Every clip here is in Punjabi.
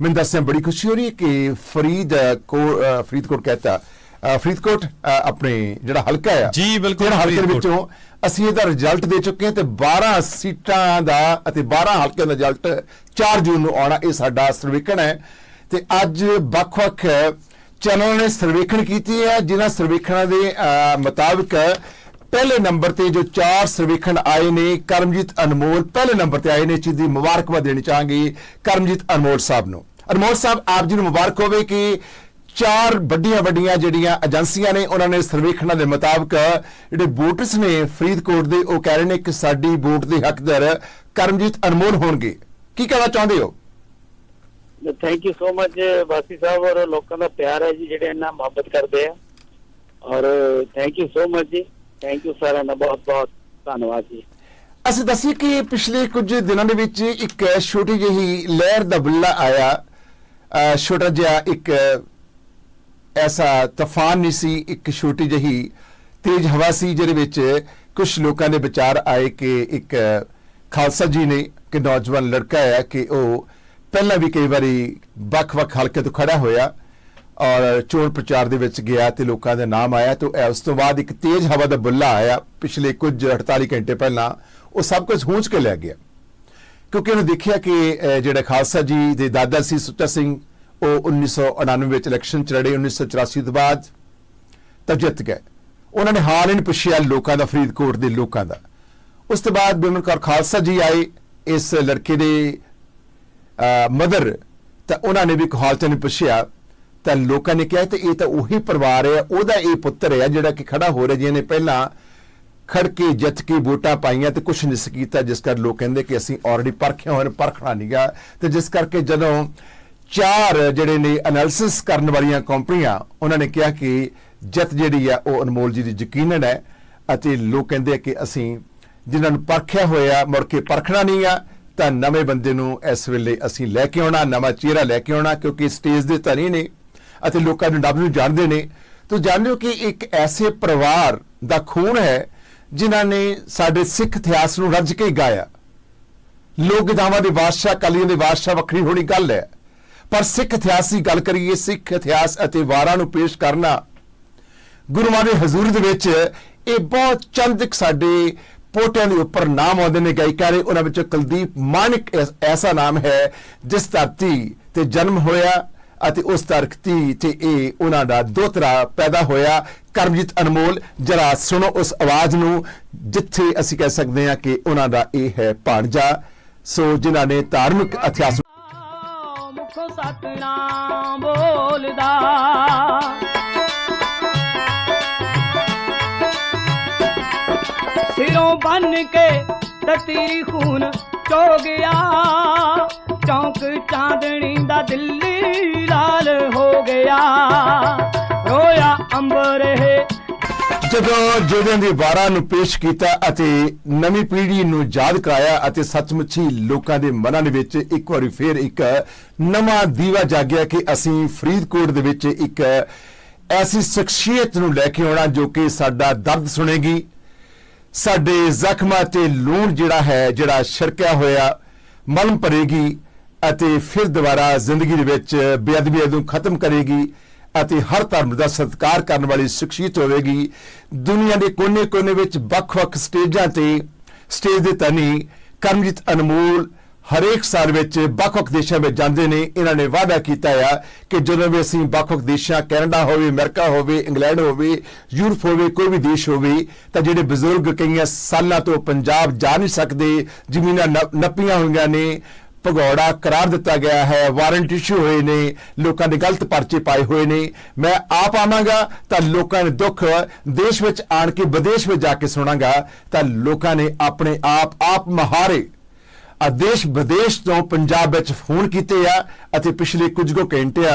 ਮੈਨੂੰ ਦੱਸਿਆ ਬੜੀ ਖੁਸ਼ੀ ਹੋ ਰਹੀ ਹੈ ਕਿ ਫਰੀਦ ਕੋ ਫਰੀਦਕੋਟ ਕਹਤਾ ਫਰੀਦਕੋਟ ਆਪਣੇ ਜਿਹੜਾ ਹਲਕਾ ਆ ਜੀ, ਬਿਲਕੁਲ, ਹਲਕੇ। ਵਿੱਚੋਂ ਅਸੀਂ ਇਹਦਾ ਰਿਜ਼ਲਟ ਦੇ ਚੁੱਕੇ ਹਾਂ ਤੇ 12 ਸੀਟਾਂ ਦਾ ਅਤੇ 12 ਹਲਕਿਆਂ ਦਾ ਰਿਜ਼ਲਟ 4 ਜੂਨ ਨੂੰ ਆਉਣਾ ਇਹ ਸਾਡਾ ਸਰਵੇਖਣ ਹੈ ਤੇ ਅੱਜ ਵੱਖ-ਵੱਖ ਚੈਨਲਾਂ ਨੇ ਸਰਵੇਖਣ ਕੀਤੀ ਹੈ ਜਿਨ੍ਹਾਂ ਸਰਵੇਖਣਾਂ ਦੇ ਮੁਤਾਬਕ ਪਹਿਲੇ ਨੰਬਰ ਤੇ ਜੋ ਚਾਰ ਸਰਵੇਖਣ ਆਏ ਨੇ, ਕਰਮਜੀਤ ਅਨਮੋਲ ਪਹਿਲੇ ਨੰਬਰ ਤੇ ਆਏ ਨੇ ਚੀਜ਼ ਦੀ ਮੁਬਾਰਕਬਾਦ ਦੇਣੀ ਚਾਹਾਂਗੇ ਕਰਮਜੀਤ ਅਨਮੋਲ ਸਾਹਿਬ ਨੂੰ। ਅਨਮੋਲ ਸਾਹਿਬ, ਆਪ ਜੀ ਨੂੰ ਮੁਬਾਰਕ ਹੋਵੇ ਕਿ ਚਾਰ ਵੱਡੀਆਂ ਵੱਡੀਆਂ ਜਿਹੜੀਆਂ ਏਜੰਸੀਆਂ ਨੇ, ਉਹਨਾਂ ਨੇ ਸਰਵੇਖਣਾਂ ਦੇ ਮੁਤਾਬਕ ਜਿਹੜੇ ਵੋਟਰਸ ਨੇ ਫਰੀਦਕੋਟ ਦੇ, ਉਹ ਕਹਿ ਰਹੇ ਨੇ ਕਿ ਸਾਡੀ ਵੋਟ ਦੇ ਹੱਕਦਾਰ ਕਰਮਜੀਤ ਅਨਮੋਲ ਹੋਣਗੇ। ਕੀ ਕਹਿਣਾ ਚਾਹੁੰਦੇ ਹੋ? ਥੈਂਕ ਯੂ ਸੋ ਮਚ ਵਾਸੀ ਸਾਹਿਬ, ਔਰ ਲੋਕਾਂ ਦਾ ਪਿਆਰ ਹੈ ਜੀ, ਜਿਹੜੇ ਇੰਨਾ ਮੁਹੱਬਤ ਕਰਦੇ ਆ। ਔਰ ਥੈਂਕ ਯੂ ਸੋ ਮਚ ਜੀ। ਥੈਂਕ ਯੂ ਸਾਰਿਆਂ ਦਾ ਬਹੁਤ ਬਹੁਤ ਧੰਨਵਾਦ ਜੀ। ਅਸੀਂ ਦੱਸੀਏ ਕਿ ਪਿਛਲੇ ਕੁਝ ਦਿਨਾਂ ਦੇ ਵਿੱਚ ਇੱਕ ਛੋਟੀ ਜਿਹੀ ਲਹਿਰ ਦਾ ਬੁੱਲਾ ਆਇਆ। ਛੋਟਾ ਜਿਹਾ ਇੱਕ ਐਸਾ ਤੂਫਾਨ ਨਹੀਂ ਸੀ, ਇੱਕ ਛੋਟੀ ਜਿਹੀ ਤੇਜ਼ ਹਵਾ ਸੀ, ਜਿਹਦੇ ਵਿੱਚ ਕੁਝ ਲੋਕਾਂ ਦੇ ਵਿਚਾਰ ਆਏ ਕਿ ਇੱਕ ਖਾਲਸਾ ਜੀ ਨੇ ਕਿ ਨੌਜਵਾਨ ਲੜਕਾ ਹੈ ਕਿ ਉਹ ਪਹਿਲਾਂ ਵੀ ਕਈ ਵਾਰੀ ਵੱਖ-ਵੱਖ ਹਲਕੇ ਤੋਂ ਖੜਾ ਹੋਇਆ। ਔਰ ਚੋਣ ਪ੍ਰਚਾਰ ਦੇ ਵਿੱਚ ਗਿਆ ਤੇ ਲੋਕਾਂ ਦਾ ਨਾਮ ਆਇਆ ਤੇ ਉਸ ਤੋਂ ਬਾਅਦ ਇੱਕ ਤੇਜ਼ ਹਵਾ ਦਾ ਬੁੱਲਾ ਆਇਆ ਪਿਛਲੇ ਕੁਝ 48 ਘੰਟੇ ਪਹਿਲਾਂ ਉਹ ਸਭ ਕੁਝ ਹੂੰਝ ਕੇ ਲੈ ਗਿਆ। ਕਿਉਂਕਿ ਉਹਨੇ ਦੇਖਿਆ ਕਿ ਅਹ, ਜਿਹੜਾ ਖਾਲਸਾ ਜੀ ਦੇ ਦਾਦਾ ਸੀ ਸੁੱਚਾ ਸਿੰਘ ਉਹ 1999 ਵਿੱਚ ਇਲੈਕਸ਼ਨ ਚ ਲੜੇ 1984 ਤੋਂ ਬਾਅਦ ਤਾਂ ਜਿੱਤ ਗਏ। ਉਹਨਾਂ ਨੇ ਹਾਲ ਹੀ ਨਹੀਂ ਪੁੱਛਿਆ ਲੋਕਾਂ ਦਾ ਫਰੀਦਕੋਟ ਦੇ ਲੋਕਾਂ ਦਾ। ਉਸ ਤੋਂ ਬਾਅਦ ਬਿਮਨ ਕੌਰ ਖਾਲਸਾ ਜੀ ਆਏ ਇਸ ਲੜਕੇ ਦੇ ਮਦਰ ਤਾਂ ਉਹਨਾਂ ਨੇ ਵੀ ਇੱਕ ਹਾਲ ਪੁੱਛਿਆ ਤਾਂ ਲੋਕਾਂ ਨੇ ਕਿਹਾ ਤੇ ਇਹ ਤਾਂ ਉਹੀ ਪਰਿਵਾਰ ਹੈ, ਉਹਦਾ ਇਹ ਪੁੱਤਰ ਹੈ ਜਿਹੜਾ ਕਿ ਖੜਾ ਹੋ ਰਿਹਾ, ਜਿਹਨੇ ਪਹਿਲਾਂ ਖੜ ਕੇ ਜਿੱਤ ਕੇ ਵੋਟਾਂ ਪਾਈਆਂ ਤੇ ਕੁਛ ਨਹੀਂ ਸੀ ਕੀਤਾ, ਜਿਸ ਕਰ ਲੋਕ ਕਹਿੰਦੇ ਕਿ ਅਸੀਂ ਆਲਰੇਡੀ ਪਰਖਿਆ ਹੋਇਆ ਪਰਖਣਾ ਨਹੀਂਗਾ ਤੇ ਜਿਸ ਕਰਕੇ ਜਦੋਂ ਚਾਰ ਜਿਹੜੇ ਨੇ ਐਨਾਲਿਸਿਸ ਕਰਨ ਵਾਲੀਆਂ ਕੰਪਨੀਆਂ, ਉਹਨਾਂ ਨੇ ਕਿਹਾ ਕਿ ਜਿੱਤ ਜਿਹੜੀ ਆ, ਉਹ ਅਨਮੋਲ ਜੀ ਦੀ ਯਕੀਨਨ ਹੈ ਅਤੇ ਲੋਕ ਕਹਿੰਦੇ ਆ ਕਿ ਅਸੀਂ ਜਿਨ੍ਹਾਂ ਨੂੰ ਪਰਖਿਆ ਹੋਇਆ, ਮੁੜ ਕੇ ਪਰਖਣਾ ਨਹੀਂ ਆ, ਤਾਂ ਨਵੇਂ ਬੰਦੇ ਨੂੰ ਇਸ ਵੇਲੇ ਅਸੀਂ ਲੈ ਕੇ ਆਉਣਾ, ਨਵਾਂ ਚਿਹਰਾ ਲੈ ਕੇ ਆਉਣਾ, ਕਿਉਂਕਿ ਸਟੇਜ ਦੇ ਧਨੀ ਨੇ ਅਤੇ ਲੋਕਾਂ ਨੂੰ ਡੱਬ ਨੂੰ ਜਾਣਦੇ ਨੇ। ਤੋ ਜਾਣਦੇ ਹੋ ਕਿ ਇੱਕ ਐਸੇ ਪਰਿਵਾਰ ਦਾ ਖੂਨ ਹੈ, ਜਿਨ੍ਹਾਂ ਨੇ ਸਾਡੇ ਸਿੱਖ ਇਤਿਹਾਸ ਨੂੰ ਰੱਜ ਕੇ ਗਾਇਆ। ਲੋਕ ਗੀਤਾਵਾਂ ਦੇ ਬਾਦਸ਼ਾਹ ਕਲੀਆਂ ਦੇ ਬਾਦਸ਼ਾਹ ਵੱਖਰੀ ਹੋਣੀ ਗੱਲ ਹੈ। ਪਰ ਸਿੱਖ ਇਤਿਹਾਸ ਦੀ ਗੱਲ ਕਰੀਏ, ਸਿੱਖ ਇਤਿਹਾਸ ਅਤੇ ਵਾਰਾਂ ਨੂੰ ਪੇਸ਼ ਕਰਨਾ ਗੁਰੂਆਂ ਦੇ ਹਜ਼ੂਰ ਦੇ ਵਿੱਚ ਇਹ ਬਹੁਤ ਚੰਦਕ ਸਾਡੇ ਪੋਟਿਆਂ ਦੇ ਉੱਪਰ ਨਾਮ ਆਉਂਦੇ ਨੇ ਗਾਇਕਾਂ ਦੇ ਉਹਨਾਂ ਵਿੱਚੋਂ ਕੁਲਦੀਪ ਮਾਨਿਕ ਐਸਾ ਨਾਮ ਹੈ, ਜਿਸ ਧਰਤੀ ਤੇ ਜਨਮ ਹੋਇਆ। ਅਤੇ ਉਸ ਧਰਤੀ ਤੇ ਇਹ ਉਹਨਾਂ ਦਾ ਦੋਤਰਾ ਪੈਦਾ ਹੋਇਆ। ਕਰਮਜੀਤ ਅਨਮੋਲ, ਜਰਾ ਸੁਣੋ ਉਸ ਆਵਾਜ਼ ਨੂੰ, ਜਿੱਥੇ ਅਸੀਂ ਕਹਿ ਸਕਦੇ ਹਾਂ ਕਿ ਉਹਨਾਂ ਦਾ ਇਹ ਹੈ ਭਾਣਜਾ। ਸੋ ਜਿਨ੍ਹਾਂ ਨੇ ਧਾਰਮਿਕ ਇਤਿਹਾਸ ਮੁਖੋਂ ਸਤਨਾਮ ਬੋਲਦਾ। ਸਿਰੋਂ ਬੰਨ ਕੇ ਤਤੀਰੀ ਖੂਨ ਚੋ ਗਿਆ ਚੌਂਕ ਚਾਂਦਣੀ ਦਾ ਦਿੱਲੀ ਲਾਲ ਹੋ ਗਿਆ। ਰੋਇਆ ਅੰਬਰ ਹੈ ਜਦੋਂ ਜੋਧਿਆਂ ਦੀ ਵਾਰਾਂ ਨੂੰ ਪੇਸ਼ ਕੀਤਾ ਅਤੇ ਨਵੀਂ ਪੀੜ੍ਹੀ ਨੂੰ ਯਾਦ ਕਰਾਇਆ ਅਤੇ ਸੱਚਮੁੱਚ ਹੀ ਲੋਕਾਂ ਦੇ ਮਨਾਂ ਦੇ ਵਿੱਚ ਇੱਕ ਵਾਰੀ ਫੇਰ ਇੱਕ ਨਵਾਂ ਦੀਵਾ ਜਾਗਿਆ ਕਿ ਅਸੀਂ ਫਰੀਦਕੋਟ ਦੇ ਵਿੱਚ ਇੱਕ ਐਸੀ ਸ਼ਖਸੀਅਤ ਨੂੰ ਲੈ ਕੇ ਆਉਣਾ ਜੋ ਕਿ ਸਾਡਾ ਦਰਦ ਸੁਣੇਗੀ। ਸਾਡੇ ਜ਼ਖਮਾਂ ਤੇ ਲੂਣ ਜਿਹੜਾ ਹੈ, ਜਿਹੜਾ ਛਿੜਕਿਆ ਹੋਇਆ, ਮਲਮ ਭਰੇਗੀ ਅਤੇ ਫਿਰ ਦੁਬਾਰਾ ਜ਼ਿੰਦਗੀ ਦੇ ਵਿੱਚ ਬੇਅਦਬੀ ਨੂੰ ਖਤਮ ਕਰੇਗੀ ਅਤੇ ਹਰ ਧਰਮ ਦਾ ਸਤਿਕਾਰ ਕਰਨ ਵਾਲੀ ਸ਼ਖਸੀਅਤ ਹੋਵੇਗੀ। ਦੁਨੀਆ ਦੇ ਕੋਨੇ-ਕੋਨੇ ਵਿੱਚ ਵੱਖ-ਵੱਖ ਸਟੇਜਾਂ ਤੇ ਸਟੇਜ ਦੇ ਤਨੀ ਕਰਮਜੀਤ ਅਨਮੋਲ ਹਰੇਕ ਸਾਲ ਵਿੱਚ ਵੱਖ-ਵੱਖ ਦੇਸ਼ਾਂ ਵਿੱਚ ਜਾਂਦੇ ਨੇ। ਇਹਨਾਂ ਨੇ ਵਾਅਦਾ ਕੀਤਾ ਆ ਕਿ ਜਦੋਂ ਵੀ ਅਸੀਂ ਵੱਖ-ਵੱਖ ਦੇਸ਼ਾਂ, ਕੈਨੇਡਾ ਹੋਵੇ, ਅਮਰੀਕਾ ਹੋਵੇ, ਇੰਗਲੈਂਡ ਹੋਵੇ, ਯੂਰਪ ਹੋਵੇ, ਕੋਈ ਵੀ ਦੇਸ਼ ਹੋਵੇ, ਤਾਂ ਜਿਹੜੇ ਬਜ਼ੁਰਗ ਕਈਆਂ ਸਾਲਾਂ ਤੋਂ ਪੰਜਾਬ ਜਾ ਨਹੀਂ ਸਕਦੇ ਜ਼ਮੀਨਾਂ ਨੱਪ- ਨੱਪੀਆਂ ਹੋਈਆਂ ਨੇ, ਭਗੌੜਾ ਕਰਾਰ ਦਿੱਤਾ ਗਿਆ ਹੈ, ਵਾਰੰਟ ਇਸ਼ੂ ਹੋਏ ਨੇ, ਲੋਕਾਂ ਦੇ ਗਲਤ ਪਰਚੇ ਪਾਏ ਹੋਏ ਨੇ। ਮੈਂ ਆਪ ਆਵਾਂਗਾ ਤਾਂ ਲੋਕਾਂ ਦੇ ਦੁੱਖ ਦੇਸ਼ ਵਿੱਚ ਆਣ ਕੇ, ਵਿਦੇਸ਼ ਵਿੱਚ ਜਾ ਕੇ ਸੁਣਾਂਗਾ ਤਾਂ ਲੋਕਾਂ ਨੇ ਆਪਣੇ ਆਪ ਆਪ ਮਹਾਰੇ ਆ ਦੇਸ਼ ਵਿਦੇਸ਼ ਤੋਂ ਪੰਜਾਬ ਵਿੱਚ ਫੋਨ ਕੀਤੇ ਆ ਅਤੇ ਪਿਛਲੇ ਕੁਝ ਕੁ ਘੰਟਿਆਂ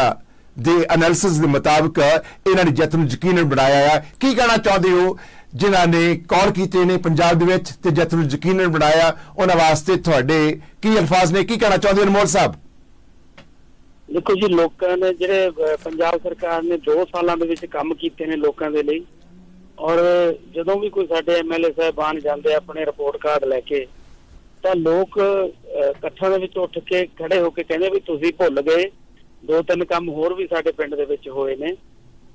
ਦੇ ਐਨਾਲਿਸਿਸ ਦੇ ਮੁਤਾਬਕ ਇਹਨਾਂ ਨੇ ਜਿੱਤ ਨੂੰ ਯਕੀਨਨ ਬਣਾਇਆ ਆ। ਕੀ ਕਹਿਣਾ ਚਾਹੁੰਦੇ ਹੋ? ਜਿਨ੍ਹਾਂ ਨੇ ਕਾਲ ਕੀਤੇ ਨੇ ਪੰਜਾਬ ਦੇ ਵਿੱਚ ਤੇ ਜਿੱਤ ਨੂੰ ਯਕੀਨਨ ਬਣਾਇਆ, ਉਹਨਾਂ ਵਾਸਤੇ ਤੁਹਾਡੇ ਕੀ ਅਲਫਾਜ਼ ਨੇ? ਕੀ ਕਹਿਣਾ ਚਾਹੁੰਦੇ ਹੋ ਅਨਮੋਲ ਸਾਹਿਬ? ਦੇਖੋ ਜੀ, ਲੋਕਾਂ ਨੇ ਜਿਹੜੇ ਪੰਜਾਬ ਸਰਕਾਰ ਨੇ 2 ਸਾਲਾਂ ਦੇ ਵਿੱਚ ਕੰਮ ਕੀਤੇ ਨੇ ਲੋਕਾਂ ਦੇ ਲਈ ਔਰ ਜਦੋਂ ਵੀ ਕੋਈ ਸਾਡੇ ਐਮਐਲਏ ਸਾਹਿਬਾਨ ਜਾਂਦੇ ਆਪਣੇ ਰਿਪੋਰਟ ਕਾਰਡ ਲੈ ਕੇ ਤਾਂ ਲੋਕ ਇਕੱਠਾਂ ਦੇ ਵਿੱਚ ਉੱਠ ਕੇ ਖੜੇ ਹੋ ਕੇ ਕਹਿੰਦੇ ਵੀ ਤੁਸੀਂ ਭੁੱਲ ਗਏ। ਦੋ ਤਿੰਨ ਕੰਮ ਹੋਰ ਵੀ ਸਾਡੇ ਪਿੰਡ ਦੇ ਵਿੱਚ ਹੋਏ ਨੇ।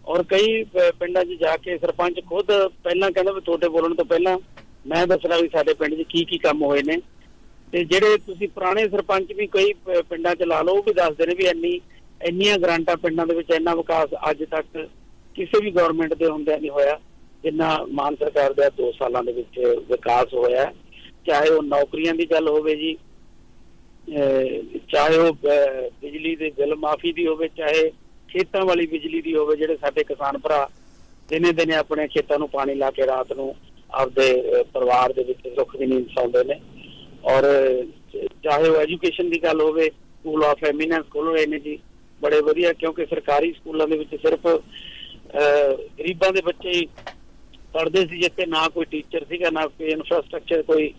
ਔਰ ਕਈ ਪਿੰਡਾਂ 'ਚ ਜਾ ਕੇ ਸਰਪੰਚ ਖੁਦ ਪਹਿਲਾਂ ਕਹਿੰਦਾ ਵੀ ਤੁਹਾਡੇ ਬੋਲਣ ਤੋਂ ਪਹਿਲਾਂ ਮੈਂ ਦੱਸਣਾ ਵੀ ਸਾਡੇ ਪਿੰਡ 'ਚ ਕੀ ਕੀ ਕੰਮ ਹੋਏ ਨੇ। ਤੇ ਜਿਹੜੇ ਤੁਸੀਂ ਪੁਰਾਣੇ ਸਰਪੰਚ ਵੀ ਕਈ ਪਿੰਡਾਂ 'ਚ ਲਾ ਲਓ, ਉਹ ਵੀ ਦੱਸਦੇ ਨੇ ਵੀ ਇੰਨੀ, ਇੰਨੀਆਂ ਗ੍ਰਾਂਟਾਂ ਪਿੰਡਾਂ ਦੇ ਵਿੱਚ, ਇੰਨਾ ਵਿਕਾਸ ਅੱਜ ਤੱਕ ਕਿਸੇ ਵੀ ਗਵਰਨਮੈਂਟ ਦੇ ਹੁੰਦਿਆਂ ਨਹੀਂ ਹੋਇਆ, ਜਿੰਨਾ ਮਾਨ ਸਰਕਾਰ ਦਾ 2 ਸਾਲਾਂ ਦੇ ਵਿੱਚ ਵਿਕਾਸ ਹੋਇਆ। ਚਾਹੇ ਉਹ ਨੌਕਰੀਆਂ ਦੀ ਗੱਲ ਹੋਵੇ ਜੀ ਚਾਹੇ ਉਹ ਬਿਜਲੀ ਦੇ ਬਿੱਲ ਮਾਫੀ ਦੀ ਹੋਵੇ ਚਾਹੇ ਖੇਤਾਂ ਵਾਲੀ ਬਿਜਲੀ ਦੀ ਹੋਵੇ ਜਿਹੜੇ ਸਾਡੇ ਕਿਸਾਨ ਭਰਾ ਦਿਨੇ ਦਿਨੇ ਆਪਣੇ ਖੇਤਾਂ ਨੂੰ ਪਾਣੀ ਲਾ ਕੇ ਰਾਤ ਨੂੰ ਆਪਦੇ ਪਰਿਵਾਰ ਦੇ ਵਿੱਚ ਸੁੱਖ ਦੀ ਨੀਂਦ ਸੌਂਦੇ ਨੇ। ਔਰ ਚਾਹੇ ਉਹ ਐਜੂਕੇਸ਼ਨ ਦੀ ਗੱਲ ਹੋਵੇ ਸਕੂਲ ਆਫ ਐਮੀਨੈਂਸ ਖੋਲ੍ਹ ਰਹੇ ਨੇ ਜੀ ਬੜੇ ਵਧੀਆ ਕਿਉਂਕਿ ਸਰਕਾਰੀ ਸਕੂਲਾਂ ਦੇ ਵਿੱਚ ਸਿਰਫ ਅਹ, ਗਰੀਬਾਂ ਦੇ ਬੱਚੇ ਹੀ ਪੜ੍ਹਦੇ ਸੀ ਜਿੱਥੇ ਨਾ ਕੋਈ ਟੀਚਰ ਸੀਗਾ ਨਾ ਕੋਈ ਇਨਫਰਾਸਟ੍ਰਕਚਰ ਕੋਈ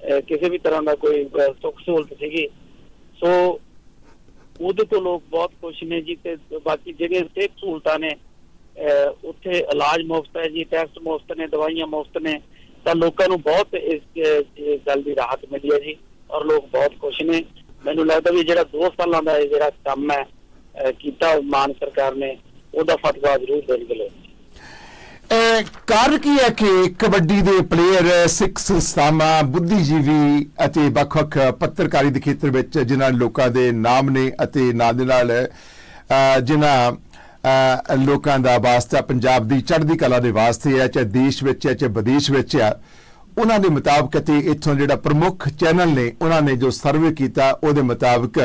ਕਿਸੇ ਵੀ ਤਰ੍ਹਾਂ ਦਾ ਕੋਈ ਸੁੱਖ ਸਹੂਲਤ ਸੀਗੀ। ਸੋ ਉਹਦੇ ਤੋਂ ਲੋਕ ਬਹੁਤ ਖੁਸ਼ ਨੇ ਜੀ ਤੇ ਬਾਕੀ ਜਿਹੜੀਆਂ ਸਿਹਤ ਸਹੂਲਤਾਂ ਨੇ ਉੱਥੇ ਇਲਾਜ ਮੁਫਤ ਹੈ ਜੀ, ਟੈਸਟ ਮੁਫਤ ਨੇ, ਦਵਾਈਆਂ ਮੁਫਤ ਨੇ। ਤਾਂ ਲੋਕਾਂ ਨੂੰ ਬਹੁਤ ਇਸ ਗੱਲ ਦੀ ਰਾਹਤ ਮਿਲੀ ਹੈ ਜੀ ਔਰ ਲੋਕ ਬਹੁਤ ਖੁਸ਼ ਨੇ। ਮੈਨੂੰ ਲੱਗਦਾ ਵੀ ਜਿਹੜਾ 2 ਸਾਲਾਂ ਦਾ ਇਹ ਜਿਹੜਾ ਕੰਮ ਹੈ ਕੀਤਾ ਮਾਨ ਸਰਕਾਰ ਨੇ, ਉਹਦਾ ਫਤਵਾ ਜ਼ਰੂਰ ਦੇਣਗੇ ਲੋਕ ਅਹ ਕਾਰਨ ਕੀ ਹੈ ਕਿ ਕਬੱਡੀ ਦੇ ਪਲੇਅਰ ਸਿੱਖ ਸੰਸਥਾਵਾਂ, ਬੁੱਧੀਜੀਵੀ ਅਤੇ ਵੱਖ-ਵੱਖ ਪੱਤਰਕਾਰੀ ਦੇ ਖੇਤਰ ਵਿੱਚ ਜਿਨ੍ਹਾਂ ਲੋਕਾਂ ਦੇ ਨਾਮ ਨੇ ਅਤੇ ਨਾਲ ਦੇ ਨਾਲ ਜਿਨ੍ਹਾਂ ਲੋਕਾਂ ਦਾ ਵਾਸਤਾ ਪੰਜਾਬ ਦੀ ਚੜ੍ਹਦੀ ਕਲਾ ਦੇ ਵਾਸਤੇ ਹੈ, ਚਾਹੇ ਦੇਸ਼ ਵਿੱਚ ਹੈ, ਚਾਹੇ ਵਿਦੇਸ਼ ਵਿੱਚ ਹੈ, ਉਹਨਾਂ ਦੇ ਮੁਤਾਬਕ ਤੇ ਇੱਥੋਂ ਜਿਹੜਾ ਪ੍ਰਮੁੱਖ ਚੈਨਲ ਨੇ, ਉਹਨਾਂ ਨੇ ਜੋ ਸਰਵੇ ਕੀਤਾ, ਉਹਦੇ ਮੁਤਾਬਕ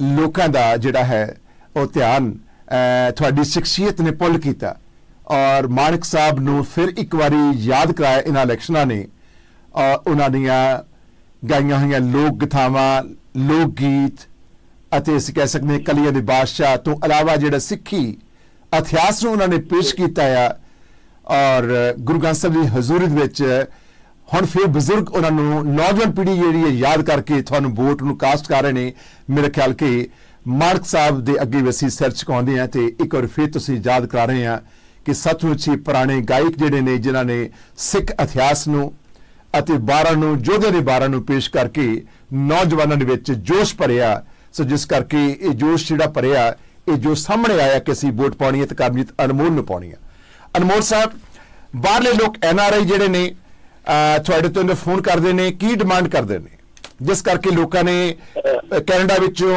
ਲੋਕਾਂ ਦਾ ਜਿਹੜਾ ਹੈ, ਉਹ ਧਿਆਨ ਤੁਹਾਡੀ ਸ਼ਖਸੀਅਤ ਨੇ ਪੁੱਲ ਕੀਤਾ। ਔਰ ਮਾਨਕ ਸਾਹਿਬ ਨੂੰ ਫਿਰ ਇੱਕ ਵਾਰੀ ਯਾਦ ਕਰਾਇਆ ਇਹਨਾਂ ਇਲੈਕਸ਼ਨਾਂ ਨੇ। ਔਰ ਉਹਨਾਂ ਦੀਆਂ ਗਾਈਆਂ ਹੋਈਆਂ ਲੋਕ ਗਥਾਵਾਂ, ਲੋਕ ਗੀਤ ਅਤੇ ਅਸੀਂ ਕਹਿ ਸਕਦੇ ਹਾਂ ਕਲੀਆਂ ਦੇ ਬਾਦਸ਼ਾਹ ਤੋਂ ਇਲਾਵਾ ਜਿਹੜਾ ਸਿੱਖੀ ਇਤਿਹਾਸ ਨੂੰ ਉਹਨਾਂ ਨੇ ਪੇਸ਼ ਕੀਤਾ ਆ। ਔਰ ਗੁਰੂ ਗ੍ਰੰਥ ਸਾਹਿਬ ਦੀ ਹਜ਼ੂਰੀ ਵਿੱਚ ਹੁਣ ਫਿਰ ਬਜ਼ੁਰਗ ਉਹਨਾਂ ਨੂੰ ਨੌਜਵਾਨ ਪੀੜ੍ਹੀ ਜਿਹੜੀ ਹੈ ਯਾਦ ਕਰਕੇ ਤੁਹਾਨੂੰ ਵੋਟ ਨੂੰ ਕਾਸਟ ਕਰ ਰਹੇ ਨੇ। ਮੇਰੇ ਖਿਆਲ ਕਿ ਮਾਰਕ ਸਾਹਿਬ ਦੇ ਅੱਗੇ ਵੀ ਅਸੀਂ ਸਿਰ ਚੁਕਾਉਂਦੇ ਹਾਂ ਤੇ ਇੱਕ ਵਾਰ ਫਿਰ ਤੁਸੀਂ ਯਾਦ ਕਰਾ ਰਹੇ ਹਾਂ। ਕਿ ਸੱਚਮੁੱਚ ਹੀ ਪੁਰਾਣੇ ਗਾਇਕ ਜਿਹੜੇ ਨੇ, ਜਿਨ੍ਹਾਂ ਨੇ ਸਿੱਖ ਇਤਿਹਾਸ ਨੂੰ ਅਤੇ 12 ਨੂੰ ਯੋਧੇ ਦੇ 12 ਨੂੰ ਪੇਸ਼ ਕਰਕੇ ਨੌਜਵਾਨਾਂ ਦੇ ਵਿੱਚ ਜੋਸ਼ ਭਰਿਆ। ਸੋ ਜਿਸ ਕਰਕੇ ਇਹ ਜੋਸ਼ ਜਿਹੜਾ ਭਰਿਆ, ਇਹ ਜੋ ਸਾਹਮਣੇ ਆਇਆ ਕਿ ਅਸੀਂ ਵੋਟ ਪਾਉਣੀ ਹੈ ਤੇ ਕਰਮਜੀਤ ਅਨਮੋਲ ਨੂੰ ਪਾਉਣੀ ਹੈ। ਅਨਮੋਲ ਸਾਹਿਬ, ਬਾਹਰਲੇ ਲੋਕ ਐੱਨ ਆਰ ਆਈ ਜਿਹੜੇ ਨੇ ਤੁਹਾਡੇ ਤੋਂ ਫੋਨ ਕਰਦੇ ਨੇ, ਕੀ ਡਿਮਾਂਡ ਕਰਦੇ ਨੇ? ਜਿਸ ਕਰਕੇ ਲੋਕਾਂ ਨੇ ਕੈਨੇਡਾ ਵਿੱਚੋਂ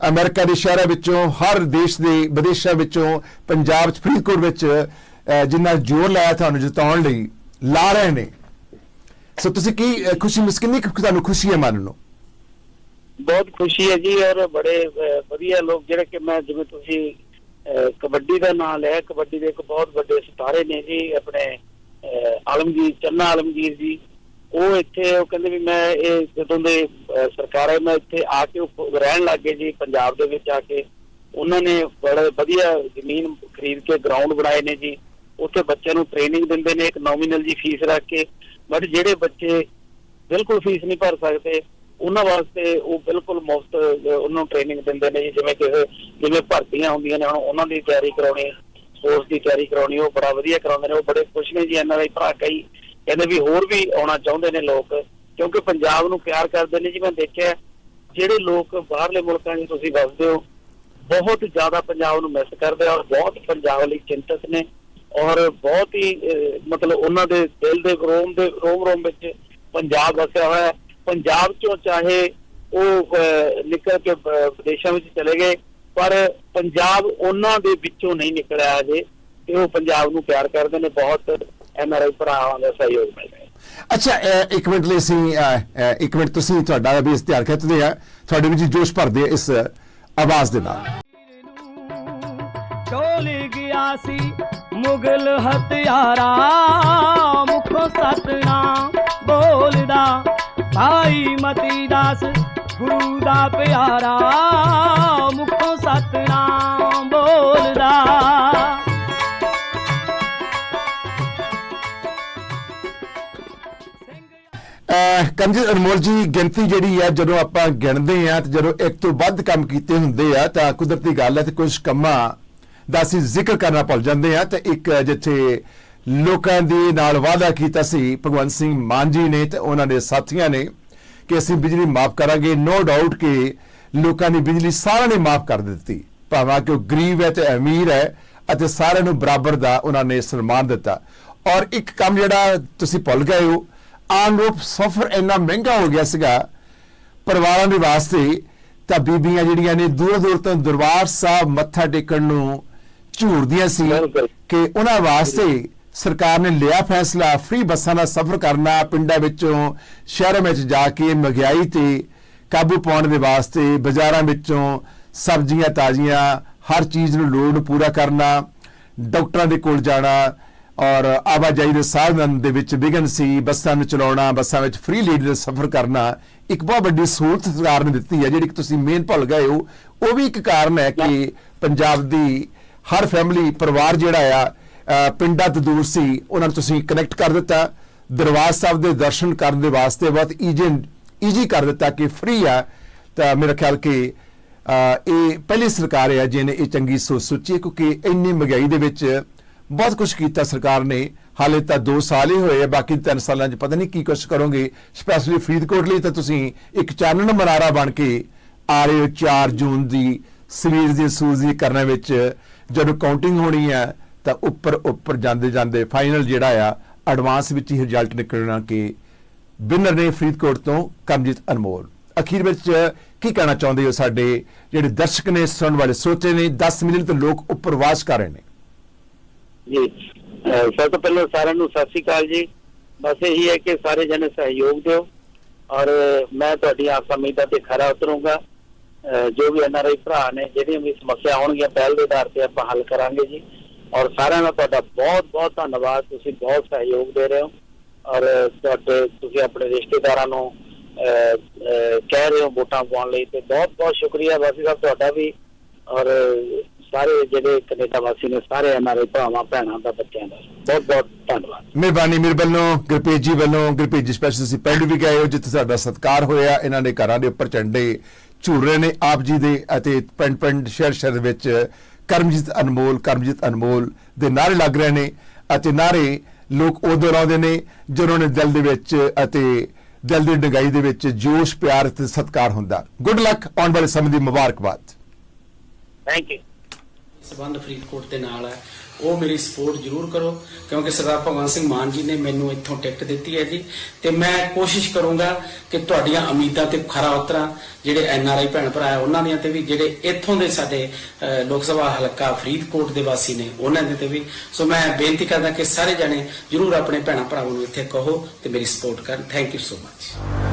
ਅਮਰੀਕਾ ਦੇ ਸ਼ਹਿਰਾਂ ਵਿੱਚੋਂ ਹਰ ਦੇਸ਼ ਦੇ ਵਿਦੇਸ਼ਾਂ ਵਿੱਚੋਂ ਪੰਜਾਬ ਚ ਫਰੀਦਕੋਟ ਵਿੱਚ ਜਿੰਨਾ ਜ਼ੋਰ ਲਾਇਆ ਤੁਹਾਨੂੰ ਜਿਤਾਉਣ ਲਈ ਲਾ ਰਹੇ ਨੇ। ਸੋ ਤੁਸੀਂ ਕੀ ਖੁਸ਼ੀ ਮਿਸ ਕਿੰਨੀ ਤੁਹਾਨੂੰ ਖੁਸ਼ੀ ਹੈ ਮਨ ਨੂੰ? ਬਹੁਤ ਖੁਸ਼ੀ ਹੈ ਜੀ ਔਰ ਬੜੇ ਵਧੀਆ ਲੋਕ ਜਿਹੜੇ ਕਿ ਮੈਂ ਜਿਵੇਂ ਤੁਸੀਂ ਕਬੱਡੀ ਦਾ ਨਾਮ ਲਿਆ ਕਬੱਡੀ ਦੇ ਇੱਕ ਬਹੁਤ ਵੱਡੇ ਸਿਤਾਰੇ ਨੇ ਜੀ ਆਪਣੇ ਅਹ, ਆਲਮਗੀਰ ਚੰਨਾ ਆਲਮਗੀਰ ਜੀ। ਉਹ ਇੱਥੇ ਉਹ ਕਹਿੰਦੇ ਵੀ ਮੈਂ ਇਹ ਜਦੋਂ ਦੇ ਸਰਕਾਰਾਂ ਹੈ ਇੱਥੇ ਆ ਕੇ ਰਹਿਣ ਲੱਗ ਗਏ ਜੀ, ਪੰਜਾਬ ਦੇ ਵਿੱਚ ਆ ਕੇ। ਉਹਨਾਂ ਨੇ ਬੜੇ ਵਧੀਆ ਜ਼ਮੀਨ ਖਰੀਦ ਕੇ ਗਰਾਊਂਡ ਬਣਾਏ ਨੇ ਜੀ। ਉੱਥੇ ਬੱਚਿਆਂ ਨੂੰ ਟ੍ਰੇਨਿੰਗ ਦਿੰਦੇ ਨੇ, ਇੱਕ ਨੋਮੀਨਲ ਜੀ ਫੀਸ ਰੱਖ ਕੇ। ਬਟ ਜਿਹੜੇ ਬੱਚੇ ਬਿਲਕੁਲ ਫੀਸ ਨਹੀਂ ਭਰ ਸਕਦੇ, ਉਹਨਾਂ ਵਾਸਤੇ ਉਹ ਬਿਲਕੁਲ ਮੁਫਤ ਉਹਨਾਂ ਨੂੰ ਟ੍ਰੇਨਿੰਗ ਦਿੰਦੇ ਨੇ ਜੀ। ਜਿਵੇਂ ਕਿ ਜਿਵੇਂ ਭਰਤੀਆਂ ਹੁੰਦੀਆਂ ਨੇ, ਹੁਣ ਉਹਨਾਂ ਦੀ ਤਿਆਰੀ ਕਰਾਉਣੀ ਸਪੋਰਟਸ ਦੀ ਤਿਆਰੀ ਕਰਾਉਣੀ, ਉਹ ਬੜਾ ਵਧੀਆ ਕਰਾਉਂਦੇ ਨੇ। ਉਹ ਬੜੇ ਖੁਸ਼ ਨੇ ਜੀ, ਇਹਨਾਂ ਦੇ ਭਰਾ ਕਈ। ਕਹਿੰਦੇ ਵੀ ਹੋਰ ਵੀ ਆਉਣਾ ਚਾਹੁੰਦੇ ਨੇ ਲੋਕ। ਕਿਉਂਕਿ ਪੰਜਾਬ ਨੂੰ ਪਿਆਰ ਕਰਦੇ ਨੇ ਜੀ, ਮੈਂ ਦੇਖਿਆ ਜਿਹੜੇ ਲੋਕ ਬਾਹਰਲੇ ਮੁਲਕਾਂ 'ਚ ਤੁਸੀਂ ਵਸਦੇ ਹੋ, ਬਹੁਤ ਜ਼ਿਆਦਾ ਪੰਜਾਬ ਨੂੰ ਮਿਸ ਕਰਦੇ ਆ ਔਰ ਬਹੁਤ ਪੰਜਾਬ ਲਈ ਚਿੰਤਤ ਨੇ ਔਰ ਬਹੁਤ ਹੀ ਮਤਲਬ ਉਹਨਾਂ ਦੇ ਦਿਲ ਦੇ ਰੋਮ ਦੇ, ਰੋਮ ਰੋਮ ਵਿੱਚ ਪੰਜਾਬ ਵਸਿਆ ਹੋਇਆ ਹੈ। ਪੰਜਾਬ ਚੋਂ ਚਾਹੇ ਉਹ ਨਿਕਲ ਕੇ ਵਿਦੇਸ਼ਾਂ ਵਿੱਚ ਚਲੇ ਗਏ, ਪਰ ਪੰਜਾਬ ਉਹਨਾਂ ਦੇ ਵਿੱਚੋਂ ਨਹੀਂ ਨਿਕਲਿਆ ਅਜੇ ਤੇ ਉਹ ਪੰਜਾਬ ਨੂੰ ਪਿਆਰ ਕਰਦੇ ਨੇ, ਬਹੁਤ ਐਨਆਰਆਈ ਭਰਾਵਾਂ ਦਾ ਸਹਿਯੋਗ ਮਿਲਦਾ ਅੱਛਾ ਇੱਕ ਮਿੰਟ ਲਈ ਅਸੀਂ ਇੱਕ ਮਿੰਟ ਤੁਸੀਂ ਤੁਹਾਡਾ ਵੀ ਇਸ਼ਤਿਹਾਰ ਖਿੱਚਦੇ ਆ। ਤੁਹਾਡੇ ਵਿੱਚ ਜੋਸ਼ ਭਰਦੇ ਆ ਇਸ ਆਵਾਜ਼ ਦੇ ਨਾਲ। ਡੋਲ ਗਿਆ ਸੀ ਮੁਗਲ ਹਥਿਆਰਾ, ਮੁਖੋਂ ਸਤਨਾਮ ਬੋਲਦਾ, ਭਾਈ ਮਤੀ ਦਾਸ ਗੁਰੂ ਦਾ ਪਿਆਰਾ ਅਹ ਅਨਮੋਲ ਜੀ, ਗਿਣਤੀ ਜਿਹੜੀ ਆ, ਜਦੋਂ ਆਪਾਂ ਗਿਣਦੇ ਆ ਤੇ ਜਦੋਂ ਇੱਕ ਤੋਂ ਵੱਧ ਕੰਮ ਕੀਤੇ ਹੁੰਦੇ ਆ, ਤਾਂ ਕੁਦਰਤੀ ਗੱਲ ਹੈ ਤੇ ਕੁਝ ਕੰਮਾਂ ਦਾ ਅਸੀਂ ਜ਼ਿਕਰ ਕਰਨਾ ਭੁੱਲ ਜਾਂਦੇ ਆ ਤੇ ਇੱਕ ਜਿੱਥੇ ਲੋਕਾਂ ਦੇ ਨਾਲ ਵਾਅਦਾ ਕੀਤਾ ਸੀ, ਭਗਵੰਤ ਸਿੰਘ ਮਾਨ ਜੀ ਨੇ ਤੇ ਉਹਨਾਂ ਦੇ ਸਾਥੀਆਂ ਨੇ ਕਿ ਅਸੀਂ ਬਿਜਲੀ ਮਾਫ ਕਰਾਂਗੇ। ਨੋ ਡਾਊਟ ਕਿ ਲੋਕਾਂ ਦੀ ਬਿਜਲੀ ਸਾਰਿਆਂ ਨੇ ਮਾਫ ਕਰ ਦਿੱਤੀ। ਭਾਵੇਂ ਕਿ ਉਹ ਗਰੀਬ ਹੈ ਤੇ ਅਮੀਰ ਹੈ ਅਤੇ ਸਾਰਿਆਂ ਨੂੰ ਬਰਾਬਰ ਦਾ ਉਹਨਾਂ ਨੇ ਸਨਮਾਨ ਦਿੱਤਾ। ਔਰ ਇੱਕ ਕੰਮ ਜਿਹੜਾ ਤੁਸੀਂ ਭੁੱਲ ਗਏ ਹੋ ਆਮ ਲੋਕ ਸਫਰ ਇੰਨਾ ਮਹਿੰਗਾ ਹੋ ਗਿਆ ਸੀਗਾ ਪਰਿਵਾਰਾਂ ਦੇ ਵਾਸਤੇ ਤਾਂ ਬੀਬੀਆਂ ਜਿਹੜੀਆਂ ਨੇ ਦੂਰ ਦੂਰ ਤੋਂ ਦਰਬਾਰ ਸਾਹਿਬ ਮੱਥਾ ਟੇਕਣ ਨੂੰ ਝੂਰਦੀਆਂ ਸੀ। ਕਿ ਉਹਨਾਂ ਵਾਸਤੇ ਸਰਕਾਰ ਨੇ ਲਿਆ ਫੈਸਲਾ ਫ੍ਰੀ ਬੱਸਾਂ ਦਾ ਸਫ਼ਰ ਕਰਨਾ ਪਿੰਡਾਂ ਵਿੱਚੋਂ ਸ਼ਹਿਰਾਂ ਵਿੱਚ ਜਾ ਕੇ ਮਹਿੰਗਾਈ ਤੇ ਕਾਬੂ ਪਾਉਣ ਦੇ ਵਾਸਤੇ ਬਾਜ਼ਾਰਾਂ ਵਿੱਚੋਂ ਸਬਜ਼ੀਆਂ ਤਾਜ਼ੀਆਂ ਹਰ ਚੀਜ਼ ਨੂੰ ਲੋੜ ਨੂੰ ਪੂਰਾ ਕਰਨਾ ਡਾਕਟਰਾਂ ਦੇ ਕੋਲ ਜਾਣਾ ਔਰ ਆਵਾਜਾਈ ਦੇ ਸਾਧਨ ਦੇ ਵਿੱਚ ਵਿਘਨ ਸੀ, ਬੱਸਾਂ ਨੂੰ ਚਲਾਉਣਾ, ਬੱਸਾਂ ਵਿੱਚ ਫ੍ਰੀ ਲੀਡ ਦੇ ਸਫ਼ਰ ਕਰਨਾ, ਇੱਕ ਬਹੁਤ ਵੱਡੀ ਸਹੂਲਤ ਸਰਕਾਰ ਨੇ ਦਿੱਤੀ ਹੈ, ਜਿਹੜੀ ਕਿ ਤੁਸੀਂ ਮੇਨ ਭੁੱਲ ਗਏ ਹੋ। ਉਹ ਵੀ ਇੱਕ ਕਾਰਨ ਹੈ ਕਿ ਪੰਜਾਬ ਦੀ ਹਰ ਫੈਮਿਲੀ ਪਰਿਵਾਰ ਜਿਹੜਾ ਆ ਪਿੰਡਾਂ ਤੋਂ ਦੂਰ ਸੀ, ਉਹਨਾਂ ਨੂੰ ਤੁਸੀਂ ਕਨੈਕਟ ਕਰ ਦਿੱਤਾ। ਦਰਬਾਰ ਸਾਹਿਬ ਦੇ ਦਰਸ਼ਨ ਕਰਨ ਦੇ ਵਾਸਤੇ ਬਹੁਤ ਈਜੀ ਈਜੀ ਕਰ ਦਿੱਤਾ ਕਿ ਫ੍ਰੀ ਆ। ਤਾਂ ਮੇਰਾ ਖਿਆਲ ਕਿ ਇਹ ਪਹਿਲੀ ਸਰਕਾਰ ਹੈ ਜਿਹਨੇ ਇਹ ਚੰਗੀ ਸੋਚ ਸੋਚੀ ਹੈ ਕਿਉਂਕਿ ਇੰਨੀ ਮਹਿੰਗਾਈ ਦੇ ਵਿੱਚ ਬਹੁਤ ਕੁਝ ਕੀਤਾ ਸਰਕਾਰ ਨੇ। ਹਾਲੇ ਤਾਂ 2 ਸਾਲ ਹੀ ਹੋਏ ਆ, ਬਾਕੀ 3 ਸਾਲਾਂ 'ਚ ਪਤਾ ਨਹੀਂ ਕੀ ਕੁਝ ਕਰੋਗੇ। ਸਪੈਸ਼ਲੀ ਫਰੀਦਕੋਟ ਲਈ ਤਾਂ ਤੁਸੀਂ ਇੱਕ ਚਾਨਣ ਮਨਾਰਾ ਬਣ ਕੇ ਆ ਰਹੇ ਹੋ 4 ਜੂਨ ਦੀ ਸਰੀਰ ਦੀ ਸੂਰਜੀ ਕਰਨ ਵਿੱਚ। ਜਦੋਂ ਕਾਊਂਟਿੰਗ ਹੋਣੀ ਹੈ ਤਾਂ ਉੱਪਰ ਉੱਪਰ ਜਾਂਦੇ ਜਾਂਦੇ ਫਾਈਨਲ ਜਿਹੜਾ ਆ ਐਡਵਾਂਸ ਵਿੱਚ ਹੀ ਰਿਜ਼ਲਟ ਨਿਕਲਣਾ ਕਿ ਵਿਨਰ ਨੇ ਫਰੀਦਕੋਟ ਤੋਂ ਕਰਮਜੀਤ ਅਨਮੋਲ। ਅਖੀਰ ਵਿੱਚ ਕੀ ਕਹਿਣਾ ਚਾਹੁੰਦੇ ਹੋ ਸਾਡੇ ਜਿਹੜੇ ਦਰਸ਼ਕ ਨੇ, ਸੁਣਨ ਵਾਲੇ ਸੋਚੇ ਨੇ 10 ਮਿਲੀਅਨ ਤੋਂ ਲੋਕ ਉੱਪਰ ਵਾਸ ਕਰ ਰਹੇ ਨੇ? ਜੀ। ਸਭ ਤੋਂ ਪਹਿਲਾਂ ਸਾਰਿਆਂ ਨੂੰ ਸਤਿ ਸ੍ਰੀ ਅਕਾਲ ਜੀ। ਬਸ ਇਹੀ ਹੈ ਕਿ ਸਾਰੇ ਜਣੇ ਸਹਿਯੋਗ ਦਿਓ ਔਰ ਮੈਂ ਤੁਹਾਡੀ ਆਸ ਉਮੀਦਾਂ ਤੇ ਖਰਾ ਉਤਰੂੰਗਾ। ਜੋ ਵੀ ਐਨਆਰਆਈ ਭਰਾ ਨੇ ਜਿਹੜੀਆਂ ਵੀ ਸਮੱਸਿਆ ਹੋਣਗੀਆਂ ਪਹਿਲ ਦੇ ਆਧਾਰ ਤੇ ਆਪਾਂ ਹੱਲ ਕਰਾਂਗੇ ਜੀ। ਔਰ ਸਾਰਿਆਂ ਦਾ ਤੁਹਾਡਾ ਬਹੁਤ ਬਹੁਤ ਧੰਨਵਾਦ। ਤੁਸੀਂ ਬਹੁਤ ਸਹਿਯੋਗ ਦੇ ਰਹੇ ਹੋ। ਔਰ ਤੁਹਾਡੇ ਤੁਸੀਂ ਆਪਣੇ ਰਿਸ਼ਤੇਦਾਰਾਂ ਨੂੰ ਅਹ, ਕਹਿ ਰਹੇ ਹੋ ਵੋਟਾਂ ਪਾਉਣ ਲਈ ਤੇ ਬਹੁਤ ਬਹੁਤ ਸ਼ੁਕਰੀਆ। ਵਾਸੀ ਸਾਹਿਬ ਤੁਹਾਡਾ ਵੀ ਔਰ ਸਾਰੇ ਜਿਹੜੇ ਕੈਨੇਡਾ ਵਾਸੀ ਨੇ ਸਾਰੇ ਐਨਆਰਆਈ ਭਰਾਵਾਂ ਭੈਣਾਂ ਦਾ ਬੱਚਿਆਂ ਦਾ। ਬਹੁਤ ਬਹੁਤ ਧੰਨਵਾਦ। ਮਿਹਰਬਾਨੀ ਮੇਰੇ ਵੱਲੋਂ ਗੁਰਪ੍ਰੀਤ ਜੀ ਵੱਲੋਂ ਗੁਰਪ੍ਰੀਤ ਜੀ ਸਪੈਸ਼ਲ ਤੁਸੀਂ ਪਿੰਡ ਵੀ ਗਏ ਹੋ ਜਿੱਥੇ ਸਾਡਾ ਸਤਿਕਾਰ ਹੋਇਆ ਇਹਨਾਂ ਦੇ ਘਰਾਂ ਦੇ ਉੱਪਰ ਝੰਡੇ ਝੂਲ ਰਹੇ ਨੇ ਆਪ ਜੀ ਦੇ ਅਤੇ ਪਿੰਡ ਪਿੰਡ ਸ਼ਹਿਰ ਸ਼ਹਿਰ ਵਿੱਚ ਕਰਮਜੀਤ ਅਨਮੋਲ ਕਰਮਜੀਤ ਅਨਮੋਲ ਦੇ ਨਾਰੇ ਲੱਗ ਰਹੇ ਨੇ ਅਤੇ ਨਾਰੇ ਲੋਕ ਉਦੋਂ ਲਾਉਂਦੇ ਨੇ ਜਦੋਂ ਨੇ ਦਿਲ ਦੇ ਵਿੱਚ ਅਤੇ ਦਿਲ ਦੀ ਡਗਾਈ ਦੇ ਵਿੱਚ ਜੋਸ਼ ਪਿਆਰ ਤੇ ਸਤਿਕਾਰ ਹੁੰਦਾ। ਗੁੱਡ ਲੱਕ ਆਉਣ ਵਾਲੇ ਸਮੇਂ ਦੀ ਮੁਬਾਰਕਬਾਦ। ਥੈਂਕ ਯੂ ਸਬੰਧ ਫਰੀਦਕੋਟ ਦੇ ਨਾਲ ਹੈ। ਉਹ ਮੇਰੀ ਸਪੋਰਟ ਜ਼ਰੂਰ ਕਰੋ, ਕਿਉਂਕਿ ਸਰਦਾਰ ਭਗਵੰਤ ਸਿੰਘ ਮਾਨ ਜੀ ਨੇ ਮੈਨੂੰ ਇੱਥੋਂ ਟਿਕਟ ਦਿੱਤੀ ਹੈ ਜੀ। ਤੇ ਮੈਂ ਕੋਸ਼ਿਸ਼ ਕਰੂੰਗਾ ਕਿ ਤੁਹਾਡੀਆਂ ਉਮੀਦਾਂ ਤੇ ਖਰਾ ਉਤਰਾਂ, ਜਿਹੜੇ ਐਨ ਆਰ ਆਈ ਭੈਣ ਭਰਾ ਹੈ, ਉਹਨਾਂ ਦੀਆਂ ਤੇ ਵੀ, ਜਿਹੜੇ ਇੱਥੋਂ ਦੇ ਸਾਡੇ ਲੋਕ ਸਭਾ ਹਲਕਾ ਫਰੀਦਕੋਟ ਦੇ ਵਾਸੀ ਨੇ, ਉਹਨਾਂ ਦੇ ਤੇ ਵੀ। ਸੋ ਮੈਂ ਬੇਨਤੀ ਕਰਦਾ ਕਿ ਸਾਰੇ ਜਣੇ ਜ਼ਰੂਰ ਆਪਣੇ ਭੈਣਾਂ ਭਰਾਵਾਂ ਨੂੰ ਇੱਥੇ ਕਹੋ ਤੇ ਮੇਰੀ ਸਪੋਰਟ ਕਰਨ। Thank you so much